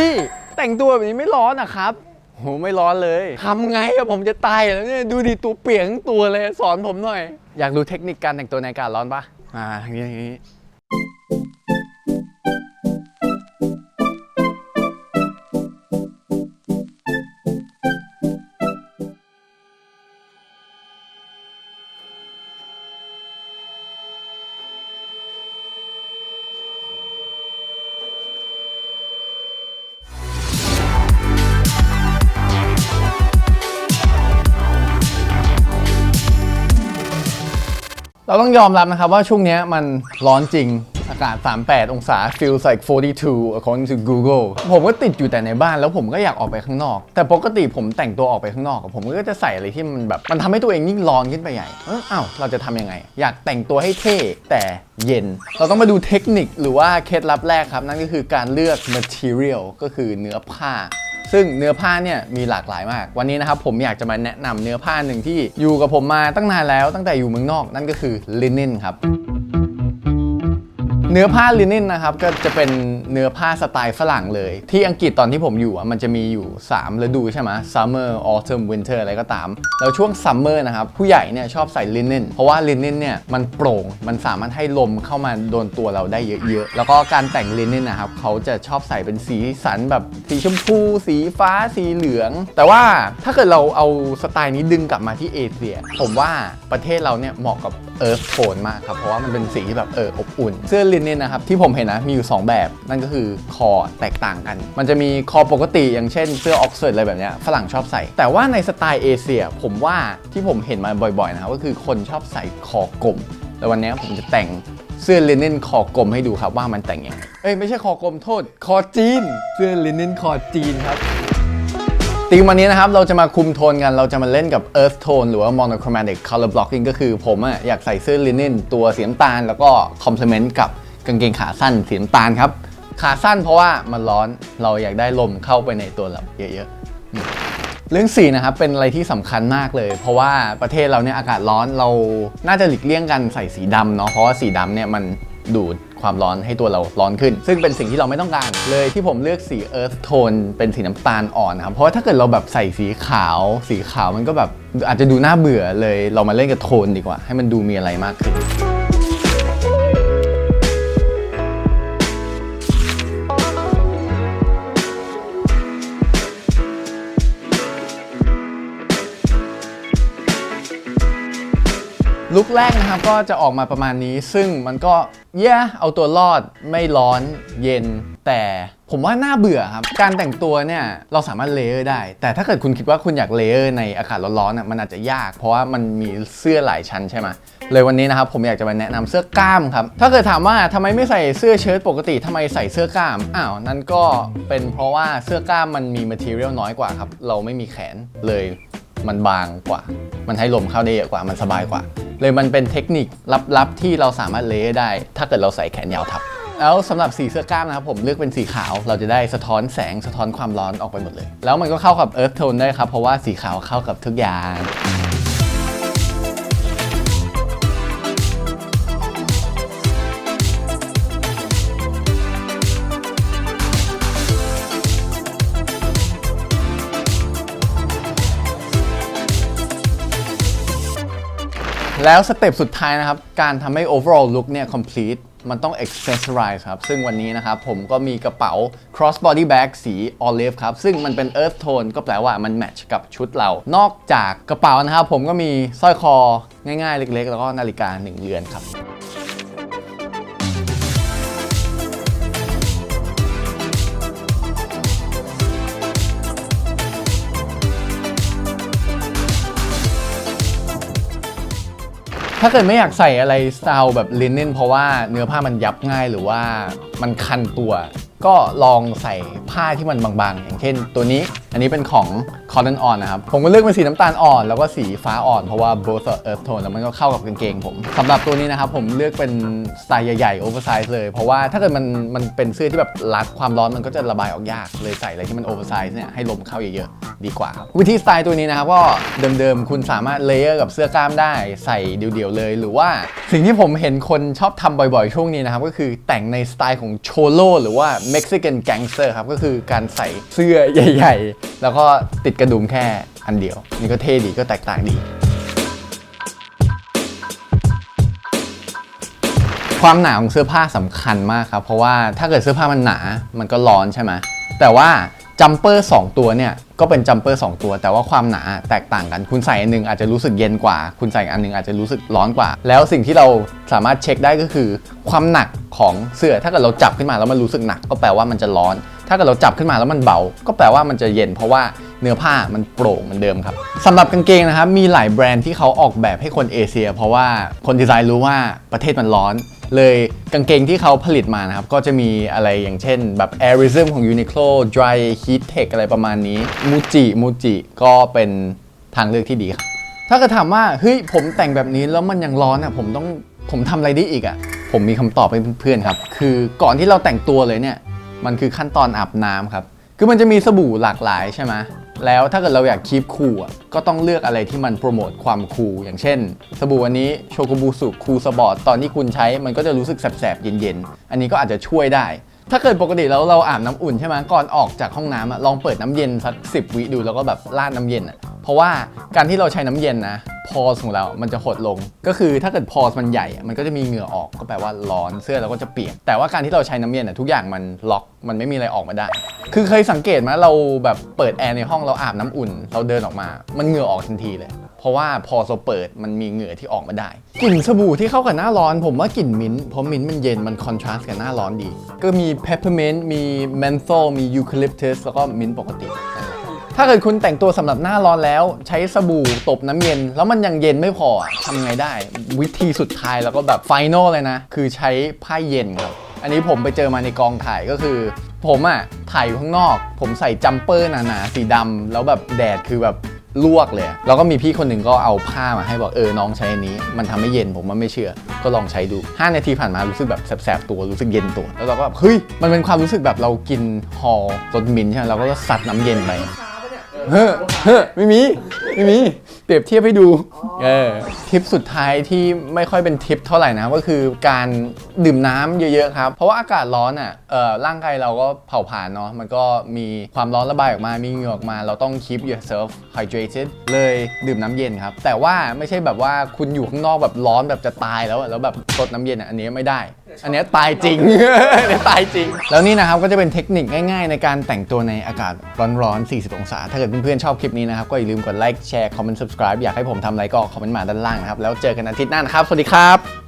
พี่แต่งตัวแบบนี้ไม่ร้อนอะครับโหไม่ร้อนเลยทำไงอะผมจะตายแล้วเนี่ยดูดิตัวเปียกทั้งตัวเลยสอนผมหน่อย อยากรู้เทคนิคการแต่งตัวในอากาศร้อนปะอ่าอย่างนี้อย่างนี้ เราต้องยอมรับนะครับว่าช่วงนี้มันร้อนจริงอากาศ 38 องศา feels like 42 according to Google ผมก็ติดอยู่แต่ในบ้านแล้วผมก็อยากออกไปข้างนอก แต่ปกติผมแต่งตัวออกไปข้างนอก ผมก็จะใส่อะไรที่มันแบบ มันทำให้ตัวเองยิ่งร้อนขึ้นไปใหญ่เอ้าอ้าว เราจะทำยังไง อยากแต่งตัวให้เท่แต่เย็น เราต้องมาดูเทคนิคหรือว่าเคล็ดลับแรกครับ นั่นก็คือการเลือก material ก็คือเนื้อผ้า ซึ่งเนื้อผ้าเนี่ยมีหลากหลายมาก วันนี้นะครับผมอยากจะมาแนะนำเนื้อผ้าหนึ่งที่อยู่กับผมมาตั้งนานแล้วตั้งแต่อยู่เมืองนอกนั่นก็คือลินินครับ เนื้อผ้าลินินนะครับก็จะเป็นเนื้อผ้าสไตล์ฝรั่งเลย ที่อังกฤษตอนที่ผมอยู่อะมันจะมีอยู่ 3 ฤดูใช่ไหม summer autumn winter อะไรก็ตาม แล้วช่วง summer นะครับ ผู้ใหญ่เนี่ยชอบใส่ลินินเพราะว่าลินินเนี่ยมันโปร่งมันสามารถให้ลมเข้ามาโดนตัวเราได้เยอะๆ แล้วก็การแต่งลินินนะครับเขาจะชอบใส่เป็นสีสันแบบสีชมพู สีฟ้าสีเหลือง แต่ว่าถ้าเกิดเราเอาสไตล์นี้ดึงกลับมาที่เอเชีย ผมว่าประเทศเราเนี่ยเหมาะกับเอิร์ธโทนมากครับเพราะว่ามันเป็นสีที่แบบเอออบอุ่นเสื้อลินเนี่ยนะครับที่ผมเห็นนะมีอยู่ 2 แบบ นั่นก็คือคอแตกต่างกัน มันจะมีคอปกติอย่างเช่นเสื้อออกเซิร์ดอะไรแบบนี้ฝรั่งชอบใส่ แต่ว่าในสไตล์เอเชีย ผมว่าที่ผมเห็นมาบ่อยๆนะครับก็คือคนชอบใส่คอกลมแล้ววันนี้ผมจะแต่งเสื้อลินเนนคอกลมให้ดูครับว่ามันแต่งยังไงเอ้ยไม่ใช่คอกลมโทษ คอจีน เสื้อลินเนนคอจีนครับธีมวันนี้นะครับ เราจะมาคุมโทนกัน เราจะมาเล่นกับ Earth Tone หรือว่า Monochromatic Color Blocking ก็คือผมอะอยากใส่เสื้อลินินตัวสีน้ำตาล แล้วก็ complement กับ กางเกงขาสั้นสีน้ำตาลครับ ขาสั้นเพราะว่ามันร้อนเราอยากได้ลมเข้าไปในตัวเราเยอะๆ เรื่องสีนะครับเป็นอะไรที่สำคัญมากเลย เพราะว่าประเทศเราเนี่ยอากาศร้อนเราน่าจะหลีกเลี่ยงกันใส่สีดำเนาะเพราะว่าสีดำเนี่ยมันดูดความร้อนให้ตัวเราร้อนขึ้น ซึ่งเป็นสิ่งที่เราไม่ต้องการ เลยที่ผมเลือกสี Earth Tone เป็นสีน้ำตาลอ่อนนะครับ เพราะว่าถ้าเกิดเราแบบใส่สีขาว สีขาวมันก็แบบอาจจะดูน่าเบื่อเลย เรามาเล่นกับโทนดีกว่า ให้มันดูมีอะไรมากขึ้น ลุกแรกนะครับก็จะออกมาประมาณนี้ ซึ่งมันก็แย่เอาตัวรอดไม่ร้อนเย็น แต่ผมว่าน่าเบื่อครับ การแต่งตัวเนี่ยเราสามารถเลเยอร์ได้ แต่ถ้าเกิดคุณคิดว่าคุณอยากเลเยอร์ในอากาศร้อนๆน่ะมันอาจจะยาก เพราะว่ามันมีเสื้อหลายชั้นใช่ไหมเลยวันนี้นะครับผมอยากจะมาแนะนำเสื้อกล้ามครับ ถ้าเกิดถามว่าทำไมไม่ใส่เสื้อเชิ้ตปกติทำไมใส่เสื้อกล้าม อ้าวนั่นก็เป็นเพราะว่าเสื้อกล้ามมันมี material น้อยกว่าครับ เราไม่มีแขนเลย มันบางกว่า มันให้ลมเข้าได้เยอะกว่า มันสบายกว่า เลยมันเป็นเทคนิคลับๆที่เราสามารถเลได้ ถ้าเกิดเราใส่แขนยาวทับ แล้วสำหรับสีเสื้อกล้ามนะครับผมเลือกเป็นสีขาว เราจะได้สะท้อนแสงสะท้อนความร้อนออกไปหมดเลย แล้วมันก็เข้ากับเอิร์ธโทนได้ครับ เพราะว่าสีขาวเข้ากับทุกอย่าง แล้วสเต็ปสุดท้ายนะครับ การทำให้ overall look เนี่ย complete มันต้อง accessorize ครับ ซึ่งวันนี้นะครับ ผมก็มีกระเป๋า cross body bag สี olive ครับ ซึ่งมันเป็น earth tone ก็แปลว่ามัน match กับชุดเรา นอกจากกระเป๋านะครับ ผมก็มีสร้อยคอง่ายๆ เล็กๆ แล้วก็นาฬิกา 1 เรือนครับ ถ้าเกิดไม่อยากใส่อะไรสไตล์แบบลินเนนเพราะว่าเนื้อผ้ามันยับง่ายหรือว่ามันคันตัว ก็ลองใส่ผ้าที่มันบางๆ อย่างเช่น ตัวนี้อันนี้เป็นของ Cotton On นะครับ ผมก็เลือกเป็นสีน้ำตาลอ่อน แล้วก็สีฟ้าอ่อนเพราะว่า both are earth tone แล้วมันก็เข้ากับกางเกงผมสำหรับตัวนี้นะครับผมเลือกเป็นสไตล์ใหญ่ๆ oversize เลย เพราะว่าถ้าเกิดมันมันเป็นเสื้อที่แบบรัดความร้อนมันก็จะระบายออกยากเลยใส่อะไรที่มัน oversize เนี่ยให้ลมเข้าเยอะๆ ดีกว่าครับวิธีสไตล์ตัวนี้นะครับก็เดิมๆ คุณสามารถเลเยอร์กับเสื้อกล้ามได้ใส่เดี่ยวๆเลย หรือว่าสิ่งที่ผมเห็นคนชอบทำบ่อยๆ ช่วงนี้นะครับ ก็คือแต่งในสไตล์ของโชโลหรือว่า Mexican Gangster ครับ ก็คือการใส่เสื้อใหญ่ๆ แล้วก็ติดกระดุมแค่อันเดียว นี่ก็เท่ดีก็แตกต่างดีความหนาของเสื้อผ้าสำคัญมากครับ เพราะว่าถ้าเกิดเสื้อผ้ามันหนา มันก็ร้อนใช่ไหมแต่ว่า จัมเปอร์2ตัวเนี่ยก็เป็นจัมเปอร์2ตัว แต่ว่าความหนาแตกต่างกัน คุณใส่อันหนึงอาจจะรู้สึกเย็นกว่า คุณใส่อันหนึงอาจจะรู้สึกร้อนกว่า แล้วสิ่งที่เราสามารถเช็คได้ก็คือ ความหนักของเสื้อถ้าเกิดเราจับขึ้นมาแล้วมันรู้สึกหนักก็แปลว่ามันจะร้อน ถ้าเกิดเราจับขึ้นมาแล้วมันเบา ก็แปลว่ามันจะเย็นเพราะว่าเนื้อผ้ามันโปร่งเหมือนเดิมครับสำหรับกางเกงนะครับมีหลายแบรนด์ที่เขาออกแบบให้คนเอเชีย เพราะว่าคนดีไซน์รู้ว่าประเทศมันร้อน เลยกางเกงที่เขาผลิตมานะครับ ก็จะมีอะไรอย่างเช่นแบบ Airism ของ Uniqlo Dry Heat Tech อะไรประมาณนี้ Muji Muji ก็เป็นทางเลือกที่ดีครับถ้าเกิดถามว่าเฮ้ยผมแต่งแบบนี้แล้วมันยังร้อนอะผมต้องผมทำอะไรได้อีกอะผมมีคำตอบให้เพื่อนๆครับ คือก่อนที่เราแต่งตัวเลยเนี่ย มันคือขั้นตอนอาบน้ำครับ คือมันจะมีสบู่หลากหลายใช่ไหม แล้วถ้าเกิดเราอยากคีปคูลอะก็ต้องเลือกอะไรที่มันโปรโมทความคูลอย่างเช่น สบู่อันนี้โชโกบูสุคูลสปอร์ตตอนที่คุณใช้มันก็จะรู้สึกแสบๆเย็นๆ อันนี้ก็อาจจะช่วยได้ ถ้าเกิดปกติแล้วเราอาบน้ำอุ่นใช่ไหมก่อนออกจากห้องน้ำอะลองเปิดน้ำเย็นสักสิบวิดูแล้วก็แบบราดน้ำเย็นอะเพราะว่าการที่เราใช้น้ำเย็นนะพอสของเรา มันจะหดลง ก็คือถ้าเกิดพอสมันใหญ่อะมันก็จะมีเหงื่อออก ก็แปลว่าร้อนเสื้อเราก็จะเปียก แต่ว่าการที่เราใช้น้ำเย็นอะทุกอย่างมันล็อก มันไม่มีอะไรออกมาได้ คือเคยสังเกตไหมเราแบบเปิดแอร์ในห้องเราอาบน้ำอุ่น เราเดินออกมา มันเหงื่อออกทันทีเลย เพราะว่าพอเราเปิดมันมีเหงื่อที่ออกมาได้กลิ่นสบู่ที่เข้ากับหน้าร้อนผมว่ากลิ่นมิ้นท์เพราะมิ้นท์มันเย็นมันคอนทราสต์กับหน้าร้อนดี ก็มี peppermint มี menthol มี eucalyptus แล้วก็มิ้นท์ปกติ ถ้าเกิดคุณแต่งตัวสำหรับหน้าร้อนแล้ว ใช้สบู่ตบน้ำเย็น แล้วมันยังเย็นไม่พอทำไงได้ วิธีสุดท้ายแล้วก็แบบไฟนอลเลยนะ คือใช้ผ้าเย็นครับอันนี้ผมไปเจอมาในกองถ่ายก็คือ ผมอะถ่ายอยู่ข้างนอก ผมใส่จัมเปอร์หนาๆสีดำแล้วแบบแดดคือแบบ ลวกเลย แล้วก็มีพี่คนหนึ่งก็เอาผ้ามาให้บอกเออน้องใช้อันนี้ มันทำให้เย็นผมว่าไม่เชื่อ ก็ลองใช้ดู 5 นาทีผ่านมารู้สึกแบบแสบๆตัวรู้สึกเย็นตัว แล้วเราก็แบบเฮ้ยมันเป็นความรู้สึกแบบเรากินฮอลรสมินใช่ไหมเราก็ซัดน้ำเย็นไป เฮ้อเฮ้อไม่มีไม่มีเปรียบเทียบให้ดูเออทิปสุดท้ายที่ไม่ค่อยเป็นทิปเท่าไหร่นะก็คือการดื่มน้ำเยอะๆครับ เพราะว่าอากาศร้อนอะเออร่างกายเราก็เผาผลาญเนาะมันก็มีความร้อนระบายออกมามีเหงื่อออกมา เราต้อง keep yourself hydrated เลยดื่มน้ำเย็นครับ แต่ว่าไม่ใช่แบบว่าคุณอยู่ข้างนอกแบบร้อนแบบจะตายแล้วอะแล้วแบบซดน้ำเย็นอะอันนี้ไม่ได้ อันเนี้ยตายจริง อันเนี้ยตายจริง แล้วนี่นะครับก็จะเป็นเทคนิคง่ายๆ ในการแต่งตัวในอากาศร้อนๆ 40 องศา ถ้าเกิดเพื่อนๆ ชอบคลิปนี้นะครับ ก็อย่าลืมกดไลค์ แชร์ คอมเมนต์ subscribe อยากให้ผมทำอะไรก็คอมเมนต์มาด้านล่างนะครับ แล้วเจอกันอาทิตย์หน้านะครับ สวัสดีครับ